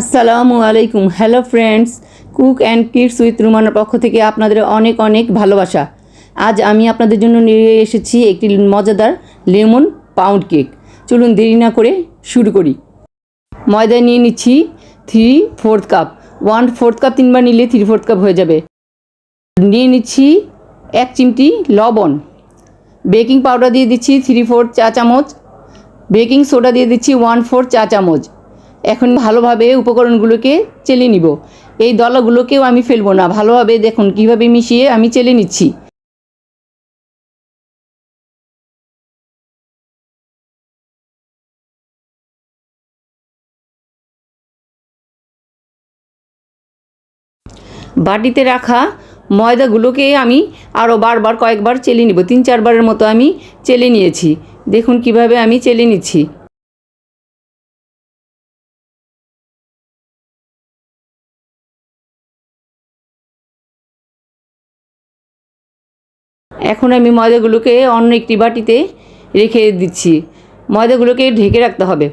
আসসালামু আলাইকুম। Hello friends cook and kids with রুমানার পক্ষ থেকে আপনাদের অনেক অনেক ভালোবাসা। আজ আমি আপনাদের জন্য নিয়ে এসেছি একটি মজাদার লেমন পাউন্ড কেক। চলুন দেরি না করে শুরু করি। ময়দা নিয়ে নিচ্ছি three fourth cup one fourth cup তিনবার নিলে থ্রি ফোর্থ কাপ হয়ে যাবে। নিয়ে নিচ্ছি এক চিমটি লবণ। বেকিং পাউডার দিয়ে দিচ্ছি থ্রি ফোর্থ চা চামচ বেকিং সোডা দিয়ে দিচ্ছি ওয়ান ফোর্থ চা চামচ এখন ভালোভাবে উপকরণগুলোকে চেলে নিব। এই দলাগুলোকেও আমি ফেলব না। ভালোভাবে দেখুন কীভাবে মিশিয়ে আমি চেলে নিচ্ছি। বাটিতে রাখা ময়দাগুলোকে আমি আরও বারবার কয়েকবার চেলে নিব। তিন চারবারের মতো আমি চেলে নিয়েছি। দেখুন কীভাবে আমি চেলে নিচ্ছি। এখন আমি ময়দাগুলোকে অন্য একটি বাটিতে রেখে দিচ্ছি। ময়দাগুলোকে ঢেকে রাখতে হবে।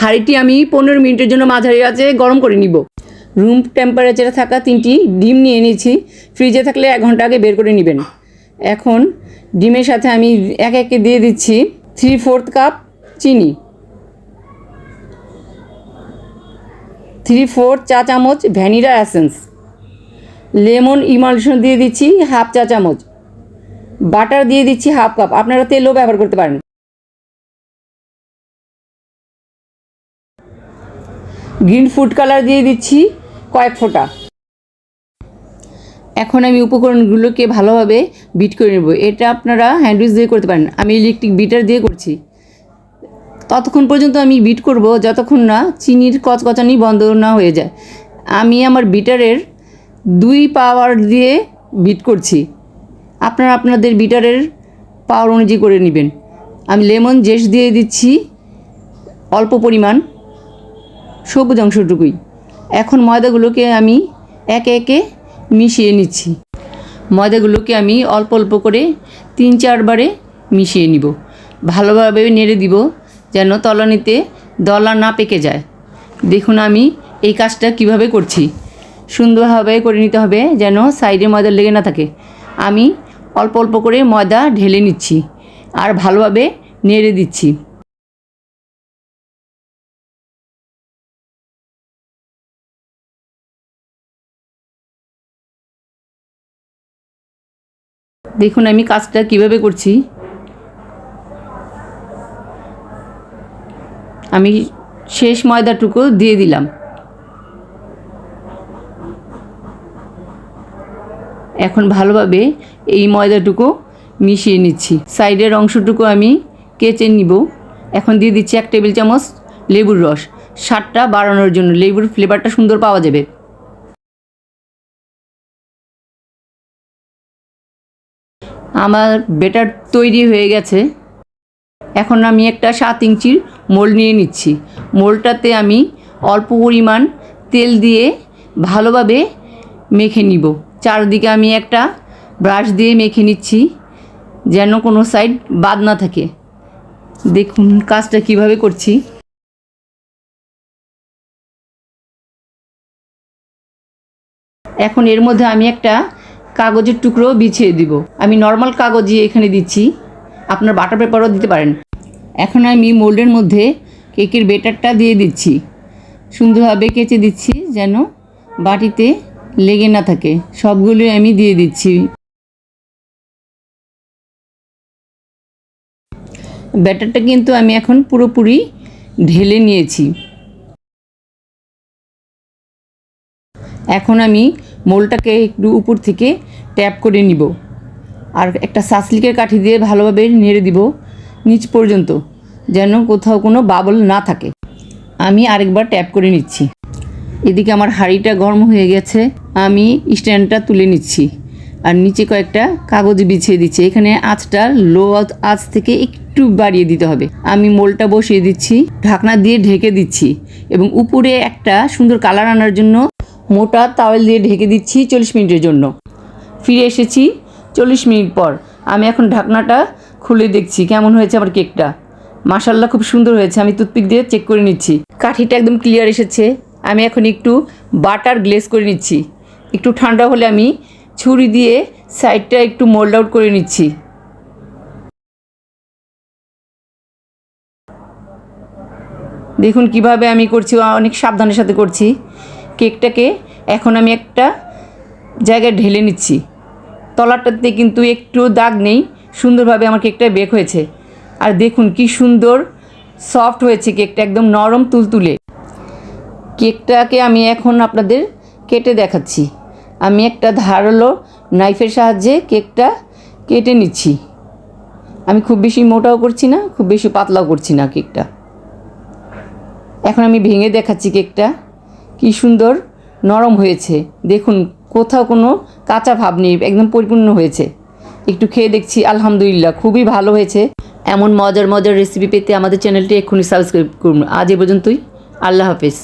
হাঁড়িটি আমি পনেরো মিনিটের জন্য মাঝারি আছে, গরম করে নিব। রুম টেম্পারেচারে থাকা তিনটি ডিম নিয়ে নিয়েছি। ফ্রিজে থাকলে এক ঘণ্টা আগে বের করে নেবেন। এখন ডিমের সাথে আমি এক একে দিয়ে দিচ্ছি থ্রি ফোর্থ কাপ চিনি। থ্রি ফোর্থ চা চামচ ভ্যানিলা অ্যাসেন্স লেমন ইমালশন দিয়ে দিচ্ছি হাফ চা চামচ। বাটার দিয়ে দিচ্ছি হাফ কাপ। আপনারা তেলও ব্যবহার করতে পারেন। গ্রিন ফুড কালার দিয়ে দিচ্ছি কয়েক ফোঁটা। এখন আমি উপকরণগুলোকে ভালোভাবে বিট করে নেব। এটা আপনারা হ্যান্ডউইচ দিয়ে করতে পারেন। আমি ইলেকট্রিক বিটার দিয়ে করছি। ততক্ষণ পর্যন্ত আমি বিট করব, যতক্ষণ না চিনির কচকচানি বন্ধ না হয়ে যায়। আমি আমার বিটারের দুই পাওয়ার দিয়ে বিট করছি। আপনারা আপনাদের বিটারের পাওয়ার অনুযায়ী করে নেবেন। আমি লেমন জেস দিয়ে দিচ্ছি, অল্প পরিমাণ, সবুজ অংশটুকুই। এখন ময়দাগুলোকে আমি একে একে মিশিয়ে নিচ্ছি। ময়দাগুলোকে আমি অল্প অল্প করে তিন চারবারে মিশিয়ে নিব। ভালোভাবে নেড়ে দিব যেন তলানিতে দলা না পেকে যায়। দেখুন আমি এই কাজটা কীভাবে করছি। সুন্দরভাবে করে নিতে হবে যেন সাইডে ময়দা লেগে না থাকে। আমি অল্প অল্প করে ময়দা ঢেলে নিচ্ছি আর ভালোভাবে নেড়ে দিচ্ছি। দেখুন আমি কাজটা কীভাবে করছি। আমি শেষ ময়দাটুকু দিয়ে দিলাম। এখন ভালোভাবে এই ময়দাটুকু মিশিয়ে নিচ্ছি। সাইডের অংশটুকু আমি কেচে নিব। এখন দিয়ে দিচ্ছি এক টেবিল চামচ লেবুর রস। স্বাদটা বাড়ানোর জন্য লেবুর ফ্লেভারটা সুন্দর পাওয়া যাবে। আমার বেটার তৈরি হয়ে গেছে। এখন আমি একটা সাত ইঞ্চির মোল নিয়ে নিচ্ছি। মোলটাতে আমি অল্প পরিমাণ তেল দিয়ে ভালোভাবে মেখে নিব। চারদিকে আমি একটা ব্রাশ দিয়ে মেখে নিচ্ছি, যেন কোনো সাইড বাদ না থাকে। দেখুন কাজটা কীভাবে করছি। এখন এর মধ্যে আমি একটা কাগজের টুকরো বিছিয়ে দিব। আমি নর্মাল কাগজই এখানে দিচ্ছি। আপনার বাটার পেপারও দিতে পারেন। এখন আমি মোল্ডের মধ্যে কেকের বেটারটা দিয়ে দিচ্ছি। সুন্দরভাবে কেচে দিচ্ছি, যেন বাটিতে লেগে না থাকে। সবগুলোই আমি দিয়ে দিচ্ছি। ব্যাটারটা কিন্তু আমি এখন পুরোপুরি ঢেলে নিয়েছি। এখন আমি মোলটাকে একটু উপর থেকে ট্যাপ করে নিব। আর একটা সাসলিকের কাঠি দিয়ে ভালোভাবে নেড়ে দিব নিচ পর্যন্ত, যেন কোথাও কোনো বাবল না থাকে। আমি আরেকবার ট্যাপ করে নিচ্ছি। এদিকে আমার হাঁড়িটা গরম হয়ে গেছে, আমি স্ট্যান্ডটা তুলে নিচ্ছি। আর নিচে কয়েকটা কাগজ বিছিয়ে দিচ্ছি। এখানে আঁচটা লো আঁচ থেকে একটু বাড়িয়ে দিতে হবে। আমি মোলটা বসিয়ে দিচ্ছি, ঢাকনা দিয়ে ঢেকে দিচ্ছি এবং উপরে একটা সুন্দর কালার আনার জন্য মোটা তাওয়েল দিয়ে ঢেকে দিচ্ছি চল্লিশ মিনিটের জন্য। ফিরে এসেছি চল্লিশ মিনিট পর। আমি এখন ঢাকনাটা খুলে দেখছি, কেমন হয়েছে আমার কেকটা? মাসাল্লাহ খুব সুন্দর হয়েছে। আমি টুথপিক দিয়ে চেক করে নিচ্ছি। কাঠিটা একদম ক্লিয়ার এসেছে। আমি এখন একটু বাটার গ্লেস করে নিচ্ছি। একটু ঠান্ডা হলে আমি ছুরি দিয়ে সাইডটা একটু মোল্ড আউট করে নিচ্ছি। দেখুন কীভাবে আমি করছি অনেক সাবধানের সাথে করছি। কেকটাকে এখন আমি একটা জায়গায় ঢেলে নিচ্ছি। তলাটাতে কিন্তু একটু দাগ নেই, সুন্দরভাবে আমার কেকটা বেক হয়েছে। আর দেখুন কি সুন্দর সফট হয়েছে কেকটা, একদম নরম তুলতুলে। কেকটাকে আমি এখন আপনাদের কেটে দেখাচ্ছি। আমি একটা ধারালো নাইফের সাহায্যে কেকটা কেটে নিচ্ছি। আমি খুব বেশি মোটাও করছি না, খুব বেশি পাতলাও করছি না কেকটা। এখন আমি ভেঙে দেখাচ্ছি কেকটা। কি সুন্দর নরম হয়েছে। দেখুন, কোথাও কোনো কাঁচা ভাব নেই, একদম পরিপূর্ণ হয়েছে। একটু খেয়ে দেখছি, আলহামদুলিল্লাহ, খুবই ভালো হয়েছে। এমন মজার মজার রেসিপি পেতে আমাদের চ্যানেলটি এক্ষুনি সাবস্ক্রাইব করুন। আজ এ পর্যন্তই, আল্লাহ হাফেজ।